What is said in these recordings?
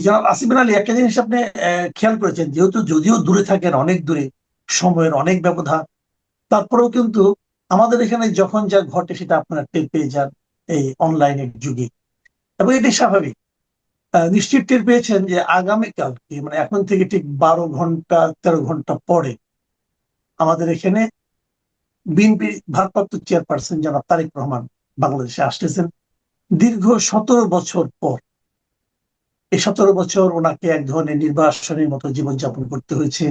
জনাব আলী একটা জিনিস আপনি খেয়াল করেছেন, যেহেতু যদিও দূরে থাকেন, অনেক দূরে, সময়ের অনেক ব্যবধান, তারপরেও কিন্তু আমাদের এখানে যখন যা ঘটে সেটা আপনারা টের পেয়ে যান এই অনলাইনের যুগে। এবং এটাই স্বাভাবিক। নিশ্চিত টের পেয়েছেন যে আগামীকালকে মানে এখন থেকে ঠিক বারো ঘণ্টা, তেরো ঘণ্টা পরে আমাদের এখানে বিএনপি ভারপ্রাপ্ত চেয়ারপারসন জনাব তারেক রহমান বাংলাদেশে আসতেছেন। দীর্ঘ সতেরো বছর পর এই সতেরো বছর ওনাকে এক ধরনের নির্বাসনের মতো জীবনযাপন করতে হয়েছে।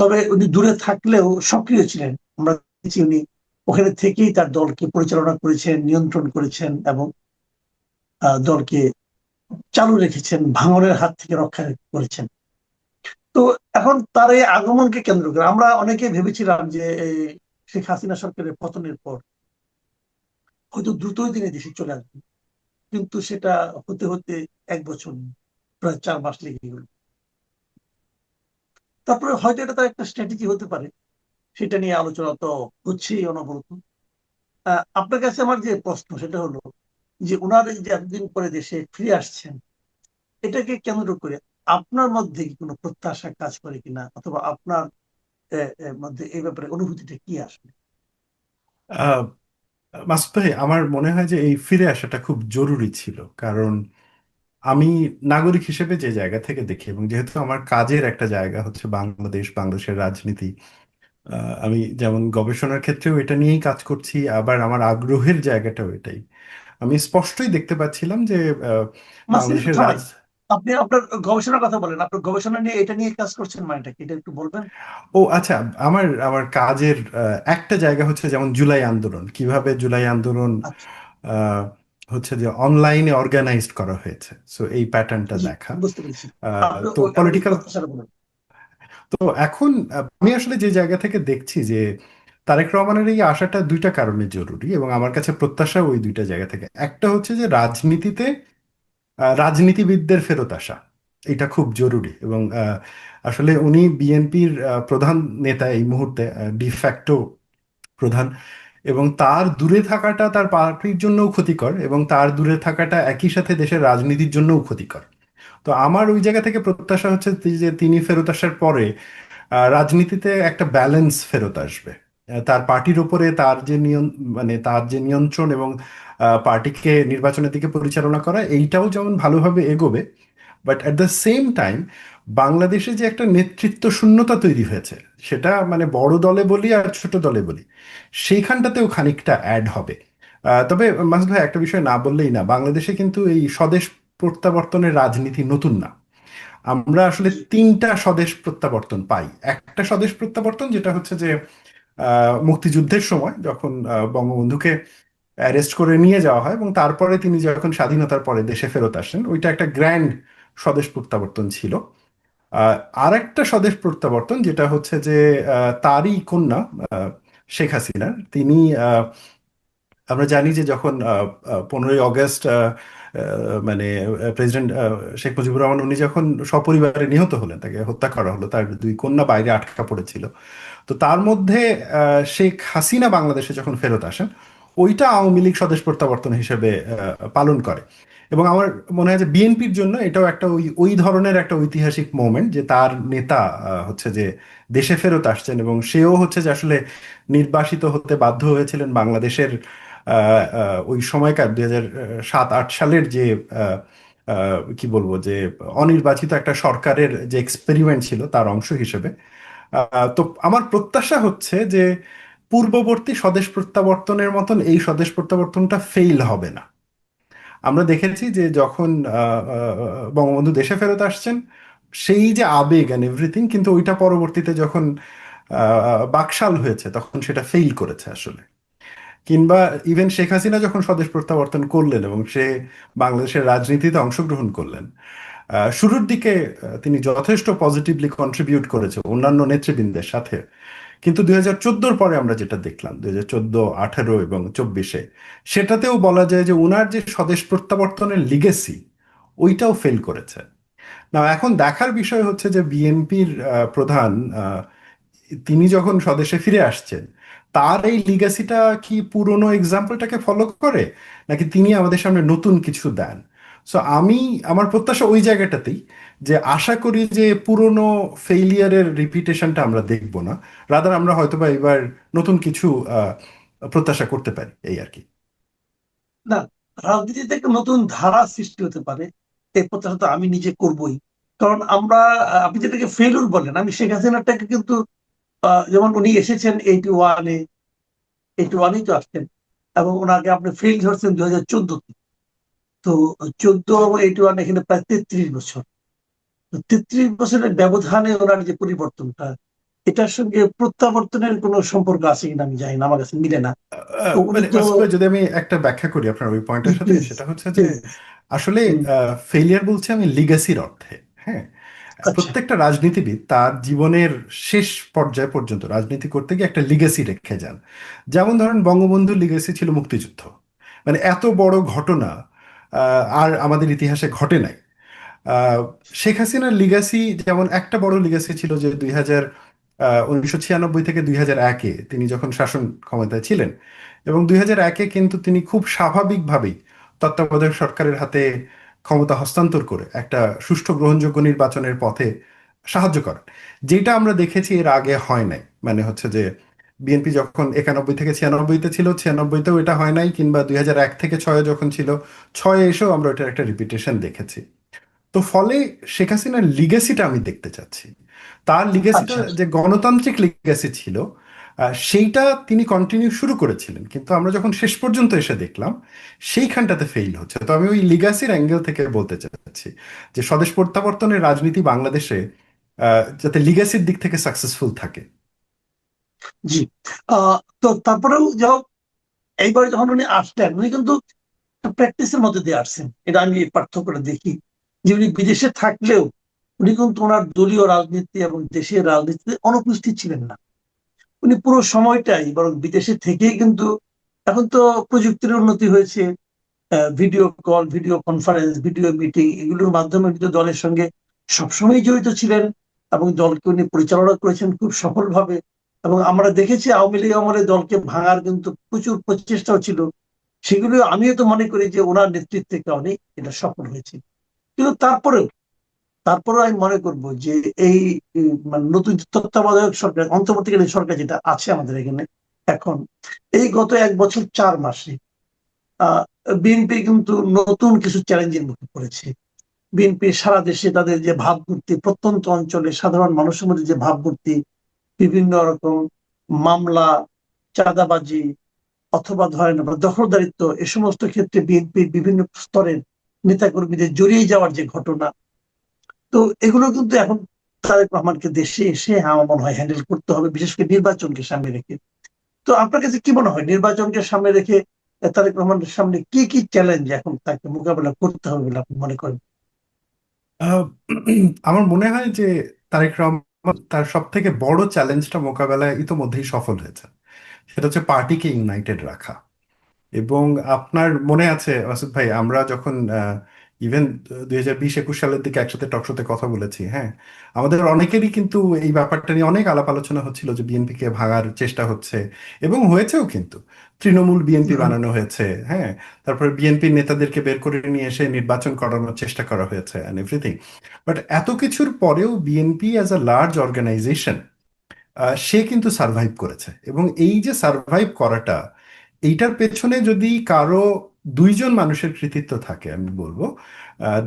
তবে উনি দূরে থাকলেও সক্রিয় ছিলেন। আমরা উনি ওখানে থেকেই তার দলকে পরিচালনা করেছেন, নিয়ন্ত্রণ করেছেন এবং দলকে চালু রেখেছেন, ভাঙনের হাত থেকে রক্ষা করেছেন। তো এখন তার এই আগমনকে কেন্দ্র করে আমরা অনেকে ভেবেছিলাম যে এই শেখ হাসিনা সরকারের পতনের পর হয়তো দ্রুতই তিনি দেশে চলে আসবে কিন্তু সেটা হতে হতে এক বছর প্রায় চার মাস লেগে গেল। তারপরে হয়তো এটা তার একটা স্ট্র্যাটেজি হতে পারে। সেটা নিয়ে আলোচনা তো হচ্ছেই অনবরত। আপনার কাছে আমার যে প্রশ্ন, সেটা হলো যে ওনার এই যে এতদিন পরে দেশে ফিরে আসছেন, এটাকে কেন্দ্র করে আপনার মধ্যে কি কোনো প্রত্যাশা কাজ করে কিনা? অথবা আপনার মধ্যে এই ব্যাপারে অনুভূতিটা কি আসবে মাসুদ ভাই আমার মনে হয় যে এই ফিরে আসাটা খুব জরুরি ছিল। কারণ আমি নাগরিক হিসেবে যে জায়গা থেকে দেখি এবং যেহেতু আমার কাজের একটা জায়গা হচ্ছে বাংলাদেশ বাংলাদেশের রাজনীতি আহ, আমি যেমন গবেষণার ক্ষেত্রেও এটা নিয়েই কাজ করছি আবার আমার আগ্রহের জায়গাটাও এটাই। আমি স্পষ্টই দেখতে পাচ্ছিলাম যে বাংলাদেশের রাজ আপনি আপনার গবেষণার কথা বলেন আপনার গবেষণা নিয়ে এটা নিয়ে কাজ করছেন মানেটা কি? এটা একটু বলবেন? ও আচ্ছা আমার আমার কাজের একটা জায়গা হচ্ছে যেমন জুলাই আন্দোলন। কীভাবে জুলাই আন্দোলন আচ্ছা। হচ্ছে যে অনলাইনে অর্গানাইজড করা হয়েছে। সো এই প্যাটার্নটা দেখা। তো পলিটিক্যাল তো এখন আমি আসলে যে জায়গা থেকে দেখছি যে তারেক রহমানের এই আশাটা দুইটা কারণে জরুরি এবং আমার কাছে প্রত্যাশা ওই দুইটা জায়গা থেকে। একটা হচ্ছে যে রাজনীতিতে রাজনীতিবিদদের ফেরত আসা, এটা খুব জরুরি এবং আসলে উনি বিএনপির প্রধান নেতা এই মুহূর্তে ডিফ্যাক্টো প্রধান এবং তার দূরে থাকাটা তার পার্টির জন্যও ক্ষতিকর এবং তার দূরে থাকাটা একই সাথে দেশের রাজনীতির জন্যও ক্ষতিকর। তো আমার ওই জায়গা থেকে প্রত্যাশা হচ্ছে যে তিনি ফেরত আসার পরে রাজনীতিতে একটা ব্যালেন্স ফেরত আসবে। তার পার্টির উপরে তার যে নিয়ন মানে তার যে নিয়ন্ত্রণ এবং পার্টিকে নির্বাচনের দিকে পরিচালনা করা, এইটাও যেমন ভালোভাবে এগোবে but at the same time বাংলাদেশে যে একটা নেতৃত্ব শূন্যতা তৈরি হয়েছে, সেটা মানে বড় দলে বলি আর ছোট দলে বলি, সেইখানটাতেও খানিকটা অ্যাড হবে। তবে মাসুদ ভাই, একটা বিষয় না বললেই না, বাংলাদেশে কিন্তু এই স্বদেশ প্রত্যাবর্তনের রাজনীতি নতুন না। আমরা আসলে তিনটা স্বদেশ প্রত্যাবর্তন পাই। একটা স্বদেশ প্রত্যাবর্তন যেটা হচ্ছে যে মুক্তিযুদ্ধের সময় যখন বঙ্গবন্ধুকে অ্যারেস্ট করে নিয়ে যাওয়া হয় এবং তারপরে তিনি যখন স্বাধীনতার পরে দেশে ফেরত আসেন, ওইটা একটা গ্র্যান্ড স্বদেশ প্রত্যাবর্তন ছিল। আর একটা স্বদেশ প্রত্যাবর্তন যেটা হচ্ছে যে তারই কন্যা শেখ হাসিনা তিনি আমরা জানি যে যখন পনেরোই অগস্ট মানে প্রেসিডেন্ট শেখ মুজিবুর রহমান উনি যখন সপরিবারে নিহত হলেন, তাকে হত্যা করা হলো, তার দুই কন্যা বাইরে আটকা পড়েছিল। তো তার মধ্যে শেখ হাসিনা বাংলাদেশে যখন ফেরত আসেন, ওইটা আওয়ামী লীগ স্বদেশ প্রত্যাবর্তন হিসেবে পালন করে। এবং আমার মনে হয় যে বিএনপির জন্য এটাও একটা ওই ওই ধরনের একটা ঐতিহাসিক মোমেন্ট যে তার নেতা হচ্ছে যে দেশে ফেরত আসছেন এবং সেও হচ্ছে যে আসলে নির্বাসিত হতে বাধ্য হয়েছিলেন বাংলাদেশের ওই সময়কার দুই হাজার সাত, আট সালের যে কি বলব যে, অনির্বাচিত একটা সরকারের যে এক্সপেরিমেন্ট ছিল তার অংশ হিসেবে তো আমার প্রত্যাশা হচ্ছে যে পূর্ববর্তী স্বদেশ প্রত্যাবর্তনের মতন এই স্বদেশ প্রত্যাবর্তনটা ফেইল হবে না। আমরা দেখেছি যে যখন বঙ্গবন্ধু দেশে ফেরত আসছেন, সেই যে আবেগ অ্যান্ড এভরিথিং কিন্তু ওইটা পরবর্তীতে যখন বাকশাল হয়েছে, তখন সেটা ফেইল করেছে আসলে। কিংবা ইভেন শেখ হাসিনা যখন স্বদেশ প্রত্যাবর্তন করলেন এবং সে বাংলাদেশের রাজনীতিতে অংশগ্রহণ করলেন শুরুর দিকে তিনি যথেষ্ট পজিটিভলি কন্ট্রিবিউট করেছে অন্যান্য নেতৃবৃন্দের সাথে। কিন্তু দুই হাজার চোদ্দোর পরে আমরা যেটা দেখলাম, দুই হাজার চোদ্দ, আঠারো এবং চব্বিশে, সেটাতেও বলা যায় যে ওনার যে স্বদেশ প্রত্যাবর্তনের লিগেসি ওইটাও ফেল করেছে। না এখন দেখার বিষয় হচ্ছে যে বিএনপির প্রধান তিনি যখন স্বদেশে ফিরে আসছেন তার এই লিগ্যাসিটা কি পুরনো এক্সাম্পলটাকে ফলো করে? নাকি তিনি আমাদের সামনে নতুন কিছু দেন? সো আমি, আমার প্রত্যাশা ওই জায়গাটাতেই যে আশা করি যে পুরনো ফেইলিয়ারের রিপিটেশনটা আমরা দেখব না। রাদার আমরা হয়তোবা এবার নতুন কিছু প্রত্যাশা করতে পারি, এই আর কি। না, রাজনীতিতে একটা নতুন ধারা সৃষ্টি হতে পারে। এই প্রত্যাশা তো আমি নিজে করবই। কারণ আমরা আপনি যেটাকে ফেলুর বলেন, আমি শেখ হাসিনাটাকে কিন্তু যেমন উনি এসেছেন এইটি ওয়ানে এইটি ওয়ানেই তো আসছেন এবং ওনাকে আপনি ফেল ধরছেন দুই হাজার চোদ্দতে। তো চোদ্দ এবং এইটি ওয়ান এখানে প্রায় তেত্রিশ বছর। তেত্রিশ বছরের ব্যবধানে ওনার যে পরিবর্তনটা এটার সঙ্গে প্রত্যাবর্তনের কোনো সম্পর্ক আছে কিনা আমি জানি না আমার কাছে মিলে না। মানে যদি আমি একটা ব্যাখ্যা করি আপনার ওই পয়েন্টের সাথে সেটা হচ্ছে যে আসলে ফেলিয়ার বলছে আমি লিগাসির অর্থে হ্যাঁ? প্রত্যেকটা রাজনীতিবিদ তার জীবনের শেষ পর্যায় পর্যন্ত রাজনীতি করতে গিয়ে একটা লিগাসি রেখে যান। যেমন ধরেন বঙ্গবন্ধুর লিগাসি ছিল মুক্তিযুদ্ধ। মানে এত বড় ঘটনা আর আমাদের ইতিহাসে ঘটে নাই। শেখ হাসিনার লিগাসি যেমন একটা বড় লিগাসি ছিল যে দুই হাজার উনিশশো ছিয়ানব্বই থেকে দুই হাজার একে তিনি যখন শাসন ক্ষমতায় ছিলেন এবং দুই হাজার একে কিন্তু তিনি খুব স্বাভাবিকভাবেই তত্ত্বাবধায়ক সরকারের হাতে ক্ষমতা হস্তান্তর করে একটা সুষ্ঠু গ্রহণযোগ্য নির্বাচনের পথে সাহায্য করেন। যেটা আমরা দেখেছি এর আগে হয় নাই। মানে হচ্ছে যে বিএনপি যখন একানব্বই থেকে ছিয়ানব্বইতে ছিল ছিয়ানব্বইতেও এটা হয় নাই কিংবা দুই হাজার এক থেকে ছয়ে যখন ছিল ছয়ে এসেও আমরা এটার একটা রিপিটেশন দেখেছি। তো ফলে শেখ হাসিনার লিগেসিটা আমি দেখতে চাচ্ছি। তার লিগেসিটা আচ্ছা। যে গণতান্ত্রিক লিগেসি ছিল সেইটা তিনি কন্টিনিউ শুরু করেছিলেন। কিন্তু আমরা যখন শেষ পর্যন্ত এসে দেখলাম, সেইখানটাতে ফেইল হচ্ছে। তো আমি ওই লিগাসির অ্যাঙ্গেল থেকে বলতে চাচ্ছি যে স্বদেশ প্রত্যাবর্তনের রাজনীতি বাংলাদেশে যাতে লিগাসির দিক থেকে সাকসেসফুল থাকে। জি। তো তারপরেও যাও এইবার যখন উনি আসলেন, উনি কিন্তু প্র্যাকটিসের মধ্যে দিয়ে আসছেন। এটা আমি পার্থক্যটা দেখি। যে উনি বিদেশে থাকলেও, উনি কিন্তু ওনার দলীয় রাজনীতি এবং দেশের রাজনীতিতে অনুপস্থিত ছিলেন না। উনি পুরো সময়টাই, বরং বিদেশে থেকেই কিন্তু এখন তো প্রযুক্তির উন্নতি হয়েছে। Video call video conference video meeting এগুলোর মাধ্যমে কিন্তু দলের সঙ্গে সবসময় জড়িত ছিলেন এবং দলকে উনি পরিচালনা করেছেন খুব সফলভাবে। এবং আমরা দেখেছি আওয়ামী লীগ আমলে দলকে ভাঙার কিন্তু প্রচুর প্রচেষ্টাও ছিল। সেগুলো আমিও তো মনে করি যে ওনার নেতৃত্বে কারণে এটা সফল হয়েছে। কিন্তু তারপরেও তারপরেও আমি মনে করব যে এই মানে নতুন তত্ত্বাবধায়ক সরকার, অন্তর্বর্তীকালীন সরকার যেটা আছে আমাদের এখানে এখন, এই গত এক বছর চার মাসে বিএনপি কিন্তু নতুন কিছু চ্যালেঞ্জের মুখে পড়েছে। বিএনপি সারা দেশে তাদের যে ভাবমূর্তি, প্রত্যন্ত অঞ্চলে সাধারণ মানুষের মধ্যে যে ভাবমূর্তি, বিভিন্ন রকম মামলা, চাঁদাবাজি অথবা ধরেন দখলদারিত্ব, এ সমস্ত ক্ষেত্রে বিএনপির বিভিন্ন স্তরের নেতাকর্মীদের জড়িয়ে যাওয়ার যে ঘটনা তো এগুলো কিন্তু এখন তারেক রহমানকে দেশে এসে আমার মনে হয় হ্যান্ডেল করতে হবে বিশেষ করে নির্বাচনকে সামনে রেখে। তো আপনার কাছে কি মনে হয় নির্বাচনকে সামনে রেখে তারেক রহমানের সামনে কি কি চ্যালেঞ্জ এখন তাকে মোকাবেলা করতে হবে বলে আপনি মনে করেন? আহ, আমার মনে হয় যে তারেক রহমান তার সব থেকে বড় চ্যালেঞ্জটা মোকাবেলায় ইতোমধ্যেই সফল হয়েছে। সেটা হচ্ছে পার্টিকে ইউনাইটেড রাখা। এবং আপনার মনে আছে মাসুদ ভাই আমরা যখন ইভেন দুই হাজার বিশ একুশ সালের দিকে একসাথে টকশোতে কথা বলেছি হ্যাঁ। আমাদের অনেকেরই কিন্তু এই ব্যাপারটা নিয়ে অনেক আলাপ আলোচনা হচ্ছিল যে বিএনপিকে ভাঙার চেষ্টা হচ্ছে এবং হয়েছেও কিন্তু। তৃণমূল বিএনপি বানানো হয়েছে হ্যাঁ। তারপরে বিএনপির নেতাদেরকে বের করে নিয়ে এসে নির্বাচন করানোর চেষ্টা করা হয়েছে অ্যান্ড এভরিথিং বাট এত কিছুর পরেও BNP as a large organization সে কিন্তু সার্ভাইভ করেছে। এবং এই যে সার্ভাইভ করাটা এইটার পেছনে যদি কারও দুইজন মানুষের কৃতিত্ব থাকে, আমি বলব।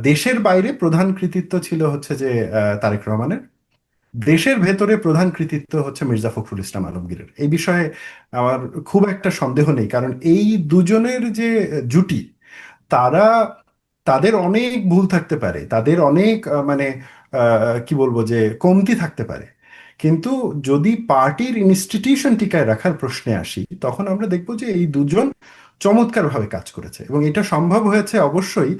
দেশের বাইরে প্রধান কৃতিত্ব ছিল হচ্ছে যে তারেক রহমানের। দেশের ভেতরে প্রধান কৃতিত্ব হচ্ছে মির্জা ফখরুল ইসলাম আলমগীরের। এই বিষয়ে আমার খুব একটা সন্দেহ নেই, কারণ এই দুজনের যে জুটি, তারা, তাদের অনেক ভুল থাকতে পারে, তাদের অনেক মানে কি বলব যে, কমতি থাকতে পারে। কিন্তু যদি পার্টির ইনস্টিটিউশন টিকায় রাখার প্রশ্নে আসি, তখন আমরা দেখব যে এই দুজন চমৎকারভাবে কাজ করেছে এবং এটা সম্ভব হয়েছে অবশ্যই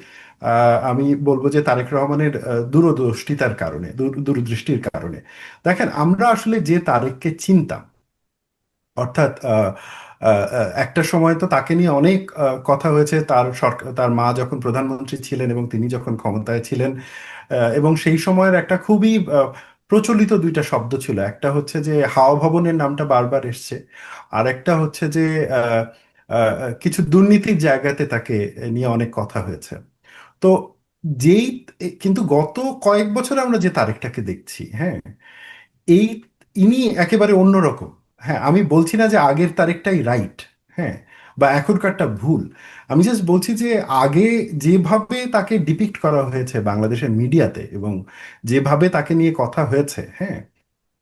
আমি বলব যে তারেক রহমানের দূরদৃষ্টিতার কারণে দূর- দূরদৃষ্টির কারণে। দেখেন আমরা আসলে যে তারেককে চিনতাম অর্থাৎ একটা সময় তো তাকে নিয়ে অনেক কথা হয়েছে তার সরকার তার মা যখন প্রধানমন্ত্রী ছিলেন এবং তিনি যখন ক্ষমতায় ছিলেন এবং সেই সময়ের একটা খুবই প্রচলিত দুইটা শব্দ ছিল। একটা হচ্ছে যে হাওয়া ভবনের নামটা বারবার এসছে আর একটা হচ্ছে যে আহ, কিছু দুর্নীতির জায়গাতে তাকে নিয়ে অনেক কথা হয়েছে। তো যেই, কিন্তু গত কয়েক বছর আমরা যে তারিখটাকে দেখছি হ্যাঁ এই ইনি একেবারে অন্যরকম। হ্যাঁ আমি বলছি না যে আগের তারিখটাই রাইট হ্যাঁ বা এখনকারটা ভুল। আমি জাস্ট বলছি যে আগে যেভাবে তাকে ডিপিক্ট করা হয়েছে বাংলাদেশের মিডিয়াতে এবং যেভাবে তাকে নিয়ে কথা হয়েছে হ্যাঁ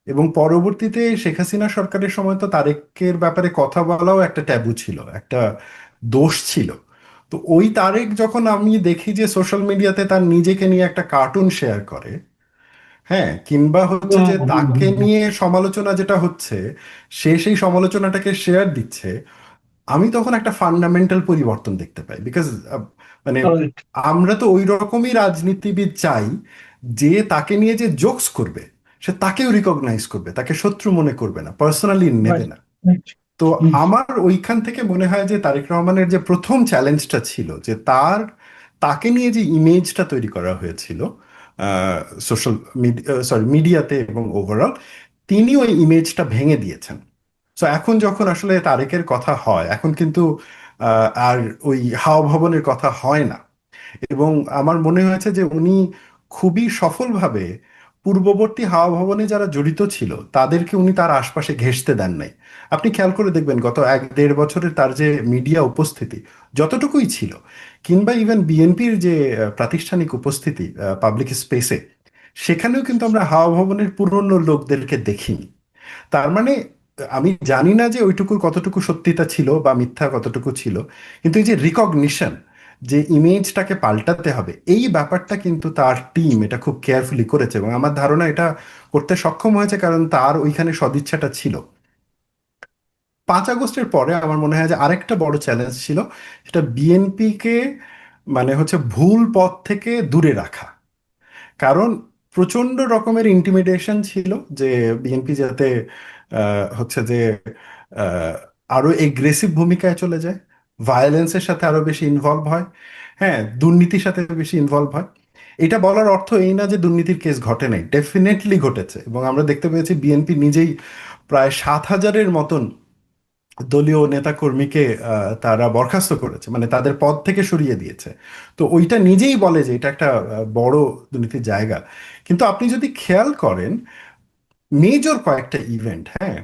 এবং পরবর্তীতে শেখ হাসিনা সরকারের সময় তো তারেকের ব্যাপারে কথা বলাও একটা ট্যাবু ছিল একটা দোষ ছিল। তো ওই তারেক যখন আমি দেখি যে সোশ্যাল মিডিয়াতে তার নিজেকে নিয়ে একটা কার্টুন শেয়ার করে হ্যাঁ কিংবা হচ্ছে যে তাকে নিয়ে সমালোচনা যেটা হচ্ছে সে সেই সমালোচনাটাকে শেয়ার দিচ্ছে আমি তখন একটা ফান্ডামেন্টাল পরিবর্তন দেখতে পাই। বিকজ মানে আমরা তো ওই রকমই রাজনীতিবিদ চাই যে তাকে নিয়ে যে জোকস করবে। সে তাকেও রিকগনাইজ করবে তাকে শত্রু মনে করবে না পার্সোনালি নেবে না। তো আমার ওইখান থেকে মনে হয় যে তারেক রহমানের যে প্রথম চ্যালেঞ্জটা ছিল যে তার তাকে নিয়ে যে ইমেজটা তৈরি করা হয়েছিল সোশ্যাল সরি মিডিয়াতে এবং ওভারঅল তিনি ওই ইমেজটা ভেঙে দিয়েছেন। সো এখন যখন আসলে তারেকের কথা হয় এখন কিন্তু আর ওই হাওয়া ভবনের কথা হয় না। এবং আমার মনে হয়েছে যে উনি খুবই সফলভাবে পূর্ববর্তী হাওয়া ভবনে যারা জড়িত ছিল, তাদেরকে উনি তার আশপাশে ঘেঁষতে দেন নাই। আপনি খেয়াল করে দেখবেন, গত এক দেড় বছরের তার যে মিডিয়া উপস্থিতি যতটুকুই ছিল, কিংবা ইভেন বিএনপির যে প্রাতিষ্ঠানিক উপস্থিতি পাবলিক স্পেসে সেখানেও কিন্তু আমরা হাওয়া ভবনের পুরনো লোকদেরকে দেখিনি। তার মানে আমি জানি না যে ওইটুকুর কতটুকু সত্যিতা ছিল বা মিথ্যা কতটুকু ছিল, কিন্তু এই যে রিকগনিশন যে ইমেজটাকে পাল্টাতে হবে, এই ব্যাপারটা কিন্তু তার টিম এটা খুব কেয়ারফুলি করেছে এবং আমার ধারণা এটা করতে সক্ষম হয়েছে কারণ তার ওইখানে সদিচ্ছাটা ছিল। পাঁচ আগস্টের পরে আমার মনে হয় যে আরেকটা বড় চ্যালেঞ্জ ছিল, সেটা বিএনপিকে মানে হচ্ছে ভুল পথ থেকে দূরে রাখা। কারণ প্রচণ্ড রকমের ইন্টিমিডেশন ছিল যে বিএনপি যাতে হচ্ছে যে আরও এগ্রেসিভ ভূমিকায় চলে যায়। ভায়োলেন্সের সাথে আরও বেশি ইনভলভ হয়। হ্যাঁ দুর্নীতির সাথে বেশি ইনভলভ হয়। এটা বলার অর্থ এই না যে দুর্নীতির কেস ঘটে নাই ডেফিনেটলি ঘটেছে। এবং আমরা দেখতে পেয়েছি বিএনপি নিজেই প্রায় সাত হাজারের মতন দলীয় নেতাকর্মীকে তারা বরখাস্ত করেছে মানে তাদের পদ থেকে সরিয়ে দিয়েছে। তো ওইটা নিজেই বলে যে এটা একটা বড় দুর্নীতির জায়গা। কিন্তু আপনি যদি খেয়াল করেন মেজর কয়েকটা ইভেন্ট হ্যাঁ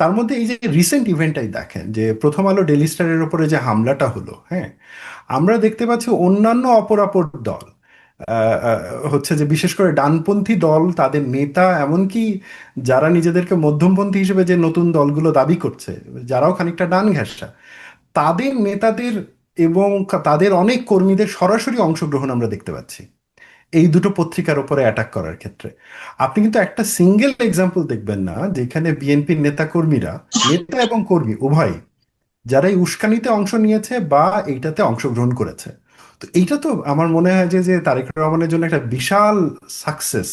তার মধ্যে এই যে রিসেন্ট ইভেন্টটাই দেখেন, যে প্রথম আলো ডেলি স্টারের উপরে যে হামলাটা হলো হ্যাঁ আমরা দেখতে পাচ্ছি অন্যান্য অপরাপর দল হচ্ছে যে বিশেষ করে ডানপন্থী দল, তাদের নেতা, এমনকি যারা নিজেদেরকে মধ্যমপন্থী হিসেবে যে নতুন দলগুলো দাবি করছে, যারাও খানিকটা ডান ঘেঁষা, তাদের নেতাদের এবং তাদের অনেক কর্মীদের সরাসরি অংশগ্রহণ আমরা দেখতে পাচ্ছি। এই দুটো পত্রিকার উপরে অ্যাটাক করার ক্ষেত্রে। আপনি কিন্তু একটা সিঙ্গেল এক্সাম্পল দেখবেন না, যেখানে বিএনপির নেতা কর্মীরা নেতা এবং কর্মী উভয় যারা এই উস্কানিতে অংশ নিয়েছে বা এইটাতে অংশগ্রহণ করেছে। তো এইটা তো আমার মনে হয় যে তারেক রহমানের জন্য একটা বিশাল সাকসেস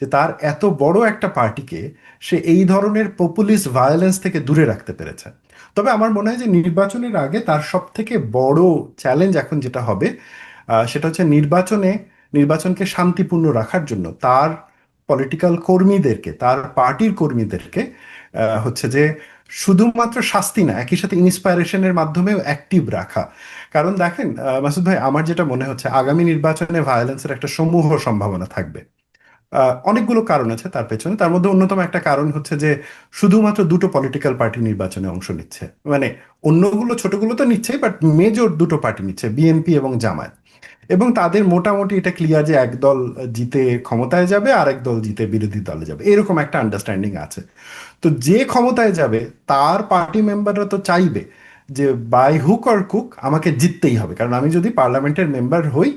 যে তার এত বড় একটা পার্টিকে সে এই ধরনের পপুলিস্ট ভায়োলেন্স থেকে দূরে রাখতে পেরেছে। তবে আমার মনে হয় যে নির্বাচনের আগে তার সব থেকে বড় চ্যালেঞ্জ এখন যেটা হবে সেটা হচ্ছে নির্বাচনে নির্বাচনকে শান্তিপূর্ণ রাখার জন্য তার পলিটিক্যাল কর্মীদেরকে, তার পার্টির কর্মীদেরকে হচ্ছে যে শুধুমাত্র শাস্তি না, একই সাথে ইন্সপায়ারেশনের মাধ্যমেও অ্যাক্টিভ রাখা। কারণ দেখেন মাসুদ ভাই, আমার যেটা মনে হচ্ছে, আগামী নির্বাচনে ভায়োলেন্সের একটা সমূহ সম্ভাবনা থাকবে। অনেকগুলো কারণ আছে তার পেছনে। তার মধ্যে অন্যতম একটা কারণ হচ্ছে যে শুধুমাত্র দুটো পলিটিক্যাল পার্টি নির্বাচনে অংশ নিচ্ছে। মানে অন্যগুলো, ছোটগুলো তো নিচ্ছেই বাট মেজর দুটো পার্টি নিচ্ছে বিএনপি এবং জামায়াত। এবং তাদের মোটামুটি এটা ক্লিয়ার যে এক দল জিতে ক্ষমতায় যাবে আর এক দল জিতে বিরোধী দলে যাবে। এরকম একটা আন্ডারস্ট্যান্ডিং আছে। তো যে ক্ষমতায় যাবে, তার পার্টি মেম্বাররা তো চাইবে যে বাই হুক অর কুক আমাকে জিততেই হবে। কারণ আমি যদি পার্লামেন্টের মেম্বার হই,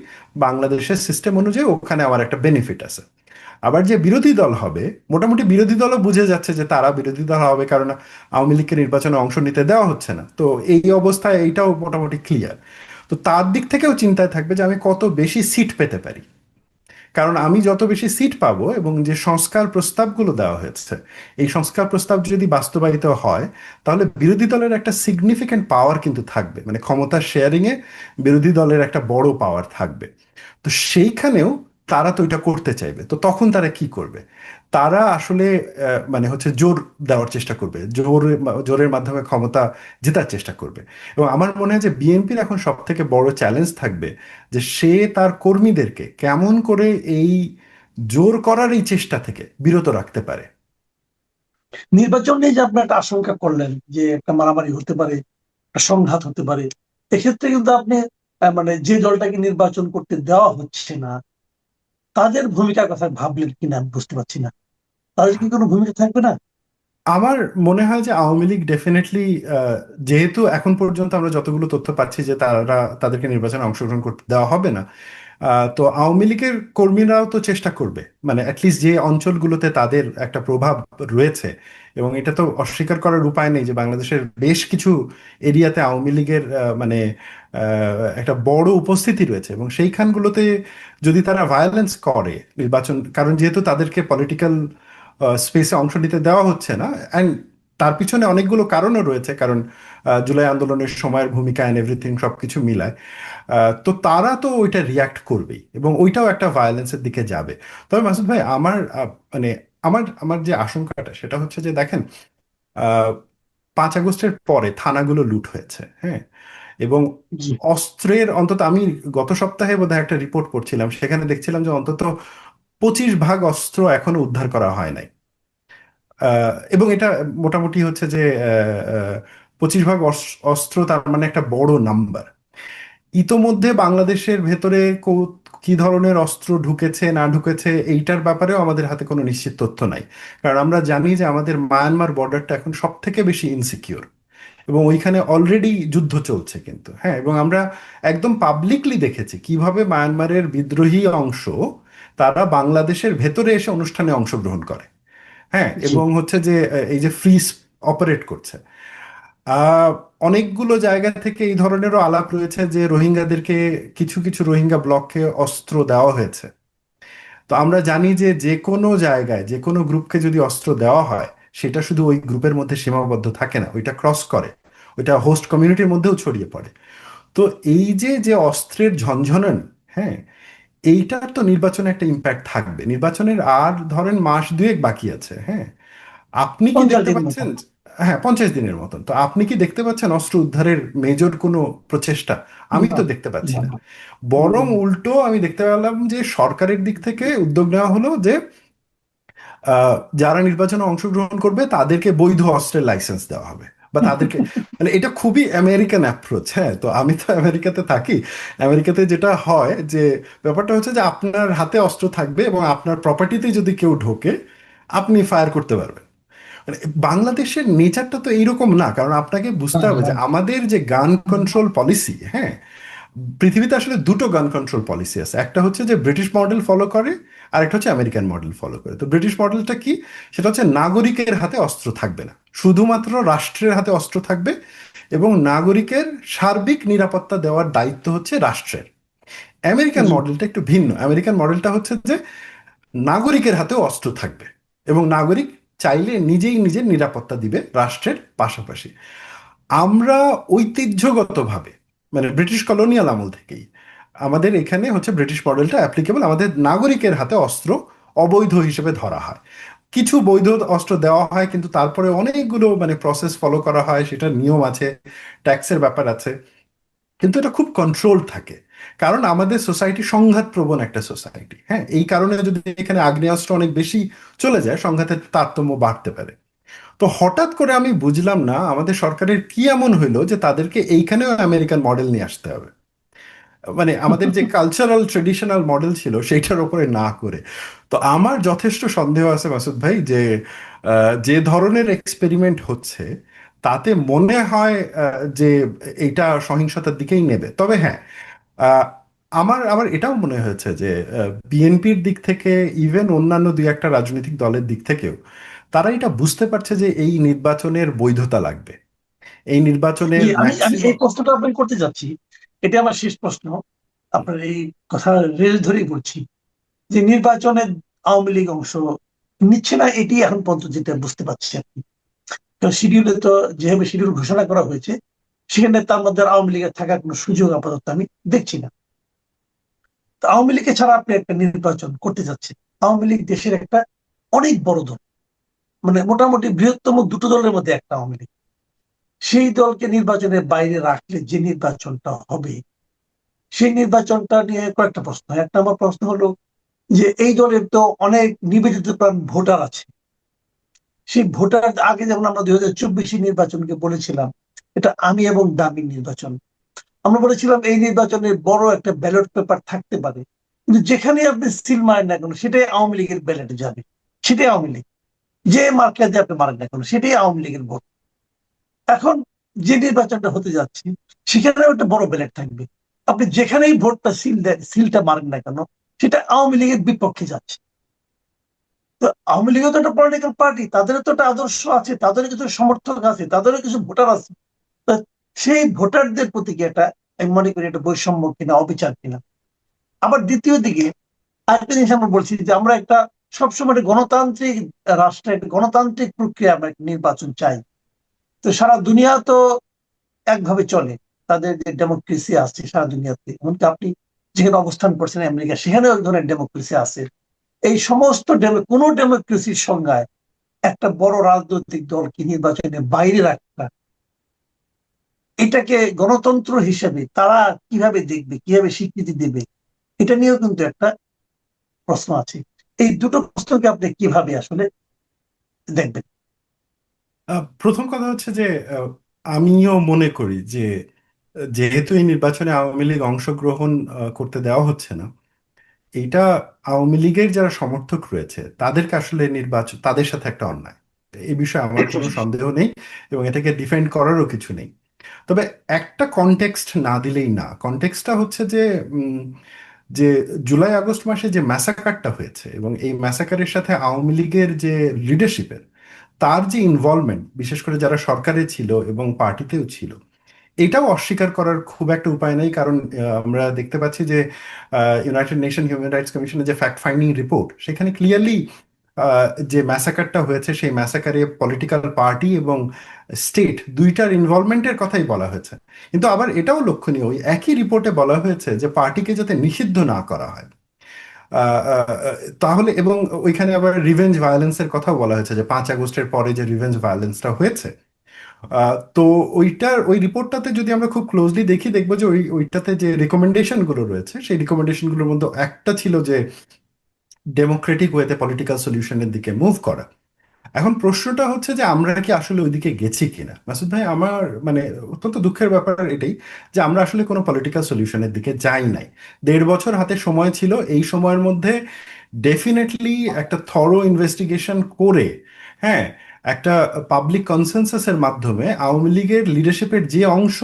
বাংলাদেশের সিস্টেম অনুযায়ী ওখানে আমার একটা বেনিফিট আছে। আবার যে বিরোধী দল হবে, মোটামুটি বিরোধী দলও বুঝে যাচ্ছে যে তারা বিরোধী দল হবে কারণ আওয়ামী লীগকে নির্বাচনে অংশ নিতে দেওয়া হচ্ছে না। তো এই অবস্থায় এইটাও মোটামুটি ক্লিয়ার তো তার দিক থেকেও চিন্তায় থাকবে যে আমি কত বেশি সিট পেতে পারি। কারণ আমি যত বেশি সিট পাবো এবং যে সংস্কার প্রস্তাবগুলো দেওয়া হয়েছে, এই সংস্কার প্রস্তাব যদি বাস্তবায়িত হয়, তাহলে বিরোধী দলের একটা সিগনিফিক্যান্ট পাওয়ার কিন্তু থাকবে। মানে ক্ষমতা শেয়ারিংয়ে বিরোধী দলের একটা বড় পাওয়ার থাকবে। তো সেইখানেও তারা তো এটা করতে চাইবে। তো তখন তারা কি করবে? তারা আসলে মানে হচ্ছে জোর দেওয়ার চেষ্টা করবে। জোর জোরের মাধ্যমে ক্ষমতা জেতার চেষ্টা করবে। এবং আমার মনে হয় যে বিএনপির এখন সব থেকে বড় চ্যালেঞ্জ থাকবে যে সে তার কর্মীদেরকে কেমন করে এই জোর করার এই চেষ্টা থেকে বিরত রাখতে পারে। নির্বাচন নিয়ে যে আপনি একটা আশঙ্কা করলেন যে একটা মারামারি হতে পারে, একটা সংঘাত হতে পারে, এক্ষেত্রে কিন্তু আপনি মানে যে দলটাকে নির্বাচন করতে দেওয়া হচ্ছে না, তাদের ভূমিকার কথা ভাবলেন কিনা বুঝতে পারছি না। তাদের কি কোনো ভূমিকা থাকবে না? আমার মনে হয় যে আওয়ামী লীগ ডেফিনেটলি যেহেতু এখন পর্যন্ত আমরা যতগুলো তথ্য পাচ্ছি যে তারা তাদেরকে নির্বাচনে অংশগ্রহণ করতে দেওয়া হবে না তো আওয়ামী লীগের কর্মীরাও তো চেষ্টা করবে। মানে অ্যাটলিস্ট যে অঞ্চলগুলোতে তাদের একটা প্রভাব রয়েছে, এবং এটা তো অস্বীকার করার উপায় নেই যে বাংলাদেশের বেশ কিছু এরিয়াতে আওয়ামী লীগের মানে একটা বড় উপস্থিতি রয়েছে, এবং সেইখানগুলোতে যদি তারা ভায়োলেন্স করে নির্বাচন, কারণ যেহেতু তাদেরকে পলিটিক্যাল স্পেসে অংশ নিতে দেওয়া হচ্ছে না। অ্যান্ড তার পিছনে অনেকগুলো কারণও রয়েছে কারণ জুলাই আন্দোলনের সময়ের ভূমিকা অ্যান্ড এভরিথিং সব কিছু মিলায় তো তারা তো ওইটা রিয়াক্ট করবেই এবং ওইটাও একটা ভায়োলেন্সের দিকে যাবে। তবে মাসুদ ভাই আমার মানে আমার আমার যে আশঙ্কাটা সেটা হচ্ছে যে দেখেন আহ, পাঁচ আগস্টের পরে থানাগুলো লুট হয়েছে হ্যাঁ? এবং অস্ত্রের অন্তত আমি গত সপ্তাহে বোধহয় একটা রিপোর্ট করছিলাম সেখানে দেখছিলাম যে অন্তত পঁচিশ ভাগ অস্ত্র এখনও উদ্ধার করা হয় নাই। এবং এটা মোটামুটি হচ্ছে যে পঁচিশ ভাগ অস- অস্ত্র তার মানে একটা বড় নাম্বার। ইতোমধ্যে বাংলাদেশের ভেতরে কি ধরনের অস্ত্র ঢুকেছে, না ঢুকেছে, এইটার ব্যাপারেও আমাদের হাতে কোনো নিশ্চিত তথ্য নাই। কারণ আমরা জানি যে আমাদের মায়ানমার বর্ডারটা এখন সব থেকে বেশি ইনসিকিউর এবং ওইখানে অলরেডি যুদ্ধ চলছে কিন্তু হ্যাঁ? এবং আমরা একদম পাবলিকলি দেখেছি কীভাবে মায়ানমারের বিদ্রোহী অংশ তারা বাংলাদেশের ভেতরে এসে অনুষ্ঠানে অংশগ্রহণ করে। হ্যাঁ এবং হচ্ছে যে এই যে ফ্রিজ অপারেট করছে। অনেকগুলো জায়গা থেকে এই ধরনেরও আলাপ রয়েছে যে রোহিঙ্গাদেরকে কিছু কিছু রোহিঙ্গা ব্লককে অস্ত্র দেওয়া হয়েছে। তো আমরা জানি যে যে কোনো জায়গায় যে কোনো গ্রুপকে যদি অস্ত্র দেওয়া হয় সেটা শুধু ওই গ্রুপের মধ্যে সীমাবদ্ধ থাকে না ওইটা ক্রস করে। ওইটা হোস্ট কমিউনিটির মধ্যেও ছড়িয়ে পড়ে। তো এই যে যে অস্ত্রের ঝনঝনান হ্যাঁ এইটার তো নির্বাচনে একটা ইম্প্যাক্ট থাকবে। নির্বাচনের আর ধরেন মাস দুয়েক বাকি আছে হ্যাঁ? আপনি কি দেখতে পাচ্ছেন হ্যাঁ পঞ্চাশ দিনের মতন। তো আপনি কি দেখতে পাচ্ছেন অস্ত্র উদ্ধারের মেজর কোনো প্রচেষ্টা? আমি তো দেখতে পাচ্ছি না বরং উল্টো আমি দেখতে পেলাম যে সরকারের দিক থেকে উদ্যোগ নেওয়া হলো যে আহ, যারা নির্বাচনে অংশগ্রহণ করবে তাদেরকে বৈধ অস্ত্রের লাইসেন্স দেওয়া হবে। বা তাদেরকে মানে এটা খুবই আমেরিকান অ্যাপ্রোচ হ্যাঁ? তো আমি তো আমেরিকাতে থাকি। আমেরিকাতে যেটা হয় যে ব্যাপারটা হচ্ছে যে আপনার হাতে অস্ত্র থাকবে এবং আপনার প্রপার্টিতে যদি কেউ ঢোকে আপনি ফায়ার করতে পারবেন। মানে বাংলাদেশের নেচারটা তো এইরকম না কারণ আপনাকে বুঝতে হ্যাঁ হবে যে হ্যাঁ আমাদের যে গান কন্ট্রোল পলিসি হ্যাঁ? পৃথিবীতে আসলে দুটো গান কন্ট্রোল পলিসি আছে। একটা হচ্ছে যে ব্রিটিশ মডেল ফলো করে আর একটা হচ্ছে আমেরিকান মডেল ফলো করে। তো ব্রিটিশ মডেলটা কি? সেটা হচ্ছে নাগরিকের হাতে অস্ত্র থাকবে না। শুধুমাত্র রাষ্ট্রের হাতে অস্ত্র থাকবে এবং নাগরিকের সার্বিক নিরাপত্তা দেওয়ার দায়িত্ব হচ্ছে রাষ্ট্রের। আমেরিকান মডেলটা একটু ভিন্ন। আমেরিকান মডেলটা হচ্ছে যে নাগরিকের হাতেও অস্ত্র থাকবে এবং নাগরিক চাইলে নিজেই নিজের নিরাপত্তা দিবে রাষ্ট্রের পাশাপাশি। আমরা ঐতিহ্যগতভাবে মানে ব্রিটিশ কলোনিয়াল আমল থেকেই আমাদের এখানে হচ্ছে ব্রিটিশ মডেলটা অ্যাপ্লিকেবল আমাদের নাগরিকের হাতে অস্ত্র অবৈধ হিসেবে ধরা হয়। কিছু বৈধ অস্ত্র দেওয়া হয়, কিন্তু তারপরে অনেকগুলো মানে প্রসেস ফলো করা হয় সেটার নিয়ম আছে ট্যাক্সের ব্যাপার আছে। কিন্তু এটা খুব কন্ট্রোল থাকে। কারণ আমাদের সোসাইটি সংঘাত প্রবণ একটা সোসাইটি হ্যাঁ? এই কারণে যদি এখানে আগ্নেয়াস্ত্র অনেক বেশি চলে যায়, সংঘাতের তারতম্য বাড়তে পারে। তো হঠাৎ করে আমি বুঝলাম না, আমাদের সরকারের কি এমন হইল যে তাদেরকে এইখানেও আমেরিকান মডেল নিয়ে আসতে হবে। মানে আমাদের যে কালচারাল ট্রেডিশনাল মডেল ছিল সেইটার উপরে না করে। তো আমার যথেষ্ট সন্দেহ আছে মাসুদ ভাই যে যে ধরনের এক্সপেরিমেন্ট হচ্ছে তাতে মনে হয় যে এটা সহিংসতার দিকেই নেবে। তবে হ্যাঁ আহ, আমার আমার এটাও মনে হয়েছে যে বিএনপির দিক থেকে ইভেন অন্যান্য দুই একটা রাজনৈতিক দলের দিক থেকেও তারা এটা বুঝতে পারছে যে এই নির্বাচনের বৈধতা লাগবে। এই আমি এই প্রশ্নটা আপনাকে করতে যাচ্ছি। এটা আমার শেষ প্রশ্ন। আপনার এই কথা রেল ধরেই বলছি যে নির্বাচনে আওয়ামী লীগ অংশ নিচ্ছে না, এটি এখন যেটা বুঝতে পারছি আপনি। তো শিডিউলে তো যেভাবে শিডিউল ঘোষণা করা হয়েছে, সেখানে তার মধ্যে আওয়ামী লীগের থাকার কোনো সুযোগ আপাতত আমি দেখছি না। তো আওয়ামী লীগকে ছাড়া আপনি একটা নির্বাচন করতে যাচ্ছেন। আওয়ামী লীগ দেশের একটা অনেক বড় দল। মানে মোটামুটি বৃহত্তম দুটো দলের মধ্যে একটা আওয়ামী লীগ। সেই দলকে নির্বাচনের বাইরে রাখলে যে নির্বাচনটা হবে, সেই নির্বাচনটা নিয়ে কয়েকটা প্রশ্ন। এক নম্বর প্রশ্ন হলো যে এই দলের তো অনেক নিবেদিত প্রাণ ভোটার আছে। সেই ভোটার আগে যেমন আমরা দুই হাজার চব্বিশে নির্বাচনকে বলেছিলাম, এটা আমি এবং দামি নির্বাচন। আমরা বলেছিলাম এই নির্বাচনে বড় একটা ব্যালট পেপার থাকতে পারে, কিন্তু যেখানে আপনি সিল মারেন না কেন, সেটাই আওয়ামী লীগের ব্যালটে যাবে। সেটাই আওয়ামী লীগ। যে মার্কা আপনি মারেন না কেন, সেটাই আওয়ামী লীগের ভোট। এখন যে নির্বাচনটা হতে যাচ্ছে, সেখানেও একটা বড় ব্যালট থাকবে। আপনি যেখানেই ভোটটা সিল দেন সিলটা মারেন না কেন, সেটা আওয়ামী লীগের বিপক্ষে যাচ্ছে। তো আওয়ামী লীগও তো একটা পলিটিক্যাল পার্টি তাদেরও তো একটা আদর্শ আছে, তাদেরও কিছু সমর্থক আছে, তাদেরও কিছু ভোটার আছে। সেই ভোটারদের প্রতি কি একটা, আমি মনে করি একটা বৈষম্য কিনা, অবিচার কিনা? আবার দ্বিতীয় দিকে, আরেকটা জিনিস আমরা বলছি যে আমরা একটা সবসময় গণতান্ত্রিক রাষ্ট্রে একটা গণতান্ত্রিক প্রক্রিয়া আমরা নির্বাচন চাই। তো সারা দুনিয়া তো একভাবে চলে। তাদের যে ডেমোক্রেসি আছে সারা দুনিয়াতে। এমনকি আপনি যেখানে অবস্থান করছেন আমেরিকা, সেখানেও এক ধরনের ডেমোক্রেসি আছে। এই সমস্ত কোনো ডেমোক্রেসির সংজ্ঞায় একটা বড় রাজনৈতিক দলকে নির্বাচনের বাইরে রাখা। এটাকে গণতন্ত্র হিসেবে তারা কীভাবে দেখবে, কীভাবে স্বীকৃতি দেবে, এটা নিয়েও কিন্তু একটা প্রশ্ন আছে। এই দুটো প্রশ্নকে আপনি কীভাবে আসলে দেখবেন? আহ, প্রথম কথা হচ্ছে যে আহ, আমিও মনে করি যে আহ, যেহেতু এই নির্বাচনে আওয়ামী লীগ অংশগ্রহণ আহ, করতে দেওয়া হচ্ছে না এইটা আওয়ামী লীগের যারা সমর্থক রয়েছে তাদেরকে আসলে নির্বাচন তাদের সাথে একটা অন্যায়। এই বিষয়ে আমার কোনো সন্দেহ নেই এবং এটাকে ডিফেন্ড করারও কিছু নেই। তবে একটা কনটেক্সট না দিলেই না কনটেক্সটটা হচ্ছে যে উম, যে জুলাই আগস্ট মাসে যে ম্যাসাকারটা হয়েছে এবং এই ম্যাসাকারের সাথে আওয়ামী লীগের যে লিডারশিপের তার যে ইনভলভমেন্ট বিশেষ করে যারা সরকারে ছিল এবং পার্টিতেও ছিল, এটাও অস্বীকার করার খুব একটা উপায় নেই। কারণ আমরা দেখতে পাচ্ছি যে ইউনাইটেড নেশন হিউম্যান রাইটস কমিশনের যে ফ্যাক্ট ফাইন্ডিং রিপোর্ট সেখানে ক্লিয়ারলি যে ম্যাসাকারটা হয়েছে, সেই ম্যাসাকারে পলিটিক্যাল পার্টি এবং স্টেট দুইটার ইনভলভমেন্টের কথাই বলা হয়েছে। কিন্তু আবার এটাও লক্ষণীয়, ওই একই রিপোর্টে বলা হয়েছে যে, পার্টিকে যাতে নিষিদ্ধ না করা হয়। তাহলে এবং ওইখানে আবার রিভেঞ্জ ভায়োলেন্সের কথা বলা হয়েছে যে পাঁচ আগস্টের পরে যে রিভেঞ্জ ভায়োলেন্সটা হয়েছে। তো ওইটার, ওই রিপোর্টটাতে যদি আমরা খুব ক্লোজলি দেখি, দেখব যে ওই, ওইটাতে যে রেকমেন্ডেশনগুলো রয়েছে, সেই রেকমেন্ডেশনগুলোর মধ্যে একটা ছিল যে ডেমোক্রেটিক ওয়েতে পলিটিক্যাল সলিউশনের দিকে মুভ করা। এখন প্রশ্নটা হচ্ছে যে আমরা কি আসলে ওইদিকে গেছি কিনা? মাসুদ ভাই, আমার মানে অত্যন্ত দুঃখের ব্যাপার এটাই যে আমরা আসলে কোনো পলিটিক্যাল সলিউশনের দিকে যাই নাই। দেড় বছর হাতে সময় ছিল, এই সময়ের মধ্যে ডেফিনেটলি একটা থরো ইনভেস্টিগেশন করে হ্যাঁ একটা পাবলিক কনসেনসাসের মাধ্যমে আওয়ামী লীগের লিডারশিপের যে অংশ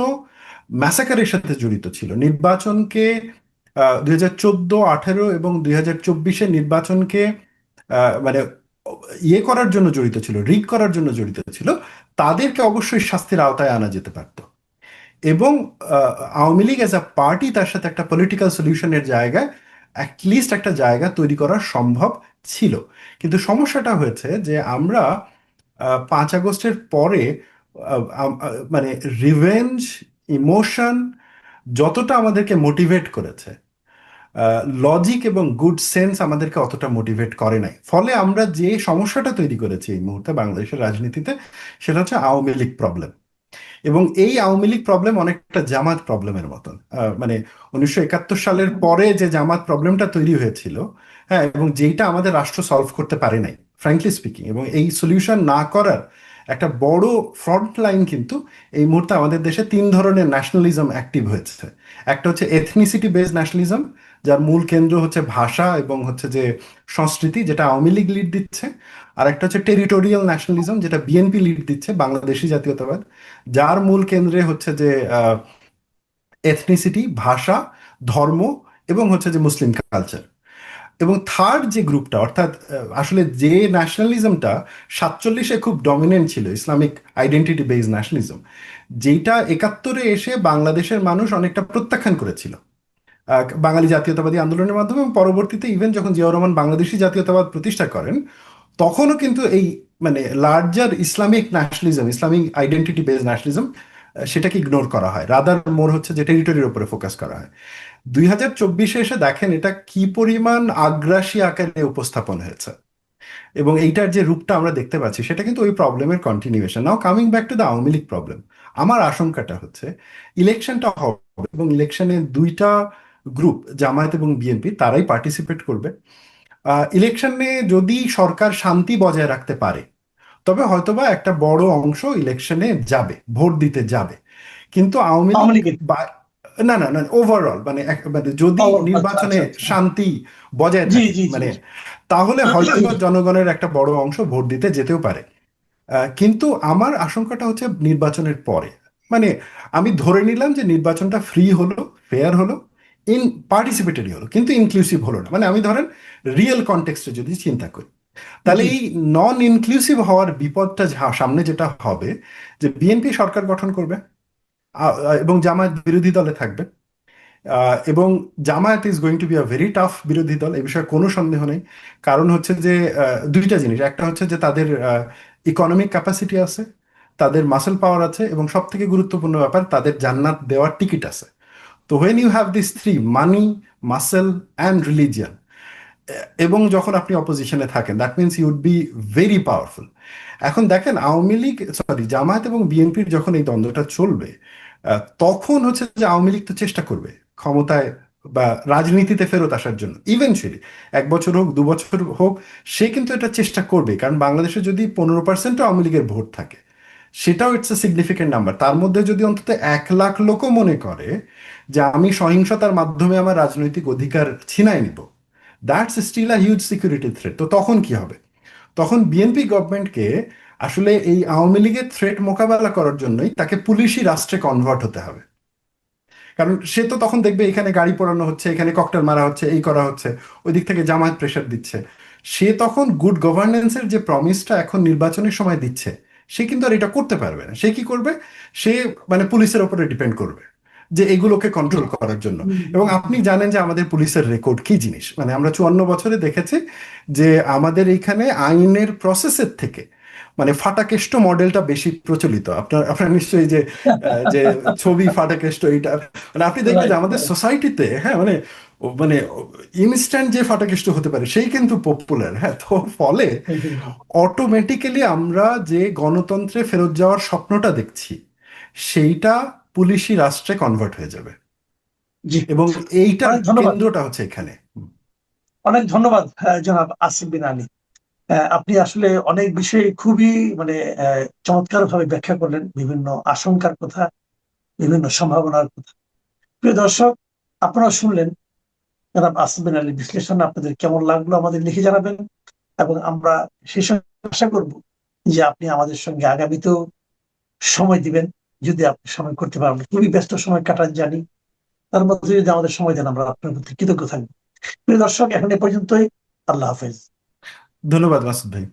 ম্যাসাকারের সাথে জড়িত ছিল। নির্বাচনকে দুই হাজার চোদ্দ, আঠেরো এবং দুই হাজার চব্বিশের নির্বাচনকে মানে ইয়ে করার জন্য জড়িত ছিল, রিগ করার জন্য জড়িত ছিল, তাদেরকে অবশ্যই শাস্তির আওতায় আনা যেতে পারত। এবং Awami League as a party তার সাথে একটা পলিটিক্যাল সলিউশনের জায়গায় অ্যাটলিস্ট একটা জায়গা তৈরি করা সম্ভব ছিল। কিন্তু সমস্যাটা হয়েছে যে আমরা পাঁচ আগস্টের পরে মানে রিভেঞ্জ ইমোশন যতটা আমাদেরকে মোটিভেট করেছে লজিক এবং গুড সেন্স আমাদেরকে অতটা মোটিভেট করে নাই। ফলে আমরা যে সমস্যাটা তৈরি করেছি এই মুহূর্তে বাংলাদেশের রাজনীতিতে, সেটা হচ্ছে আওয়ামী লীগ প্রবলেম এবং এই আওয়ামী লীগ প্রবলেম অনেকটা জামাত প্রবলেমের মতন। মানে উনিশশো একাত্তর সালের পরে যে জামাত প্রবলেমটা তৈরি হয়েছিল হ্যাঁ এবং যেটা আমাদের রাষ্ট্র সলভ করতে পারে নাই ফ্র্যাঙ্কলি স্পিকিং এবং এই সলিউশন না করার একটা বড় ফ্রন্ট লাইন কিন্তু এই মুহূর্তে আমাদের দেশে তিন ধরনের ন্যাশনালিজম অ্যাক্টিভ হয়েছে। একটা হচ্ছে এথনিসিটি বেসড ন্যাশনালিজম যার মূল কেন্দ্র হচ্ছে ভাষা এবং হচ্ছে যে সংস্কৃতি, যেটা আওয়ামী লীগ লিড দিচ্ছে। আর একটা হচ্ছে টেরিটোরিয়াল ন্যাশনালিজম যেটা বিএনপি লিড দিচ্ছে, বাংলাদেশি জাতীয়তাবাদ, যার মূল কেন্দ্রে হচ্ছে যে এথনিসিটি ভাষা, ধর্ম এবং হচ্ছে যে মুসলিম কালচার এবং থার্ড যে গ্রুপটা, অর্থাৎ আসলে যে ন্যাশনালিজমটা সাতচল্লিশে খুব ডমিনেন্ট ছিল ইসলামিক আইডেন্টিটি বেস ন্যাশনালিজম যেটা একাত্তরে এসে বাংলাদেশের মানুষ অনেকটা প্রত্যাখ্যান করেছিল। বাঙালি জাতীয়তাবাদী আন্দোলনের মাধ্যমে এবং পরবর্তীতে ইভেন যখন জিয়াউর রহমান বাংলাদেশি জাতীয়তাবাদ প্রতিষ্ঠা করেন, তখনও কিন্তু এই মানে larger Islamic nationalism Islamic identity base nationalism সেটাকে ইগনোর করা হয়। রাদার মোর হচ্ছে যে টেরিটরির উপরে ফোকাস করা হয়। দুই হাজার চব্বিশে এসে দেখেন এটা কি পরিমাণ আগ্রাসী আকারে উপস্থাপন হয়েছে। এবং এইটার যে রূপটা আমরা দেখতে পাচ্ছি, সেটা কিন্তু ওই প্রবলেমের continuation now coming back to the Awami League problem আমার আশঙ্কাটা হচ্ছে ইলেকশনটা হবে এবং ইলেকশনে দুইটা গ্রুপ জামায়াত এবং বিএনপি তারাই পার্টিসিপেট করবে। ইলেকশনে যদি সরকার শান্তি বজায় রাখতে পারে তবে হয়তোবা একটা বড় অংশ ইলেকশনে যাবে ভোট দিতে যাবে। কিন্তু আওয়ামী লীগ না না না ওভারঅল মানে মানে যদি আচ্ছা, নির্বাচনে আচ্ছা, আচ্ছা। শান্তি বজায় থাকে মানে তাহলে হয়তো জনগণের একটা বড় অংশ ভোট দিতে যেতেও পারে। কিন্তু আমার আশঙ্কাটা হচ্ছে নির্বাচনের পরে। মানে আমি ধরে নিলাম যে নির্বাচনটা ফ্রি হলো ফেয়ার হলো ইন পার্টিসিপেটরি হলো কিন্তু ইনক্লুসিভ হলো না। মানে আমি ধরেন রিয়েল কনটেক্সটে যদি চিন্তা করি তাহলে এই নন ইনক্লুসিভ হওয়ার বিপদটা সামনে যেটা হবে যে বিএনপি সরকার গঠন করবে এবং জামায়াত বিরোধী দলে থাকবে। এবং Jamaat is going to be a very tough বিরোধী দল এ বিষয়ে কোনো সন্দেহ নেই। কারণ হচ্ছে যে দুইটা জিনিস। একটা হচ্ছে যে তাদের ইকোনমিক ক্যাপাসিটি আছে তাদের মাসেল পাওয়ার আছে এবং সব থেকে গুরুত্বপূর্ণ ব্যাপার তাদের জান্নাত দেওয়ার টিকিট আছে। তো when you have this three money muscle and religion এবং যখন আপনি অপোজিশনে থাকেন that means you'd be very powerful এখন দেখেন, আওয়ামী লীগ সরি জামায়াত এবং বিএনপির যখন এই দ্বন্দ্বটা চলবে তখন হচ্ছে যে আওয়ামী লীগ তো চেষ্টা করবে ক্ষমতায় বা রাজনীতিতে ফেরত আসার জন্য। ইভেনচুয়ালি এক বছর হোক, দু বছর হোক, সে কিন্তু এটা চেষ্টা করবে। কারণ বাংলাদেশে যদি পনেরো পার্সেন্টও আওয়ামী লীগের ভোট থাকে, সেটাও ইটস এ সিগনিফিকেন্ট নাম্বার তার মধ্যে যদি অন্তত এক লাখ লোকও মনে করে যে আমি সহিংসতার মাধ্যমে আমার রাজনৈতিক অধিকার ছিনাই নিব that's still a huge security threat তো তখন কি হবে? তখন বিএনপি গভর্নমেন্টকে আসলে এই আওয়ামী লীগের থ্রেট মোকাবেলা করার জন্যই তাকে পুলিশি রাষ্ট্রে কনভার্ট হতে হবে। কারণ সে তো তখন দেখবে এখানে গাড়ি পোড়ানো হচ্ছে, এখানে ককটেল মারা হচ্ছে, এই করা হচ্ছে ওই দিক থেকে জামায়াত প্রেশার দিচ্ছে। সে তখন গুড গভর্নেন্সের যে প্রমিসটা এখন নির্বাচনের সময় দিচ্ছে, সে কিন্তু আর এটা করতে পারবে না। সে কি করবে? সে মানে পুলিশের উপরে ডিপেন্ড করবে। যে এগুলোকে কন্ট্রোল করার জন্য। এবং আপনি জানেন যে আমাদের পুলিশের রেকর্ড কি জিনিস? মানে আমরা চুয়ান্ন বছরে দেখেছি যে আমাদের এখানে আইনের প্রসেসের থেকে মানে ফাটাকেষ্ট মডেলটা বেশি প্রচলিত। আপনার আপনার নিশ্চয়ই যে যে ছবি ফাটাকেষ্ট এইটা মানে আপনি দেখবেন যে আমাদের সোসাইটিতে হ্যাঁ মানে মানে ইনস্ট্যান্ট যে ফাটাকেষ্ট হতে পারে সেই কিন্তু পপুলার হ্যাঁ তো ফলে অটোমেটিক্যালি আমরা যে গণতন্ত্রে ফেরত যাওয়ার স্বপ্নটা দেখছি সেইটা পুলিশি রাষ্ট্রে কনভার্ট হয়ে যাবে। এবং ধন্যবাদ। কেন্দ্রটা হচ্ছে এখানে। অনেক ধন্যবাদ জনাব আসিফ বিন আলী। আপনি আসলে অনেক বিষয়ে খুবই মানে চমৎকার ভাবে ব্যাখ্যা করলেন বিভিন্ন আশঙ্কার কথা বিভিন্ন সম্ভাবনার কথা। প্রিয় দর্শক আপনারা শুনলেন জনাব আসিফ বিন আলীর বিশ্লেষণ আপনাদের কেমন লাগল আমাদের লিখে জানাবেন এবং আমরা সেই সঙ্গে আশা করব যে আপনি আমাদের সঙ্গে আগামীতেও সময় দিবেন। যদি আপনি সময় করতে পারেন, খুবই ব্যস্ত সময় কাটান জানি। তার মধ্যে যদি আমাদের সময় দেন, আমরা আপনার প্রতি কৃতজ্ঞ থাকব। প্রিয় দর্শক, এখন এ পর্যন্তই। আল্লাহ হাফেজ। ধন্যবাদ মাসুদ ভাই।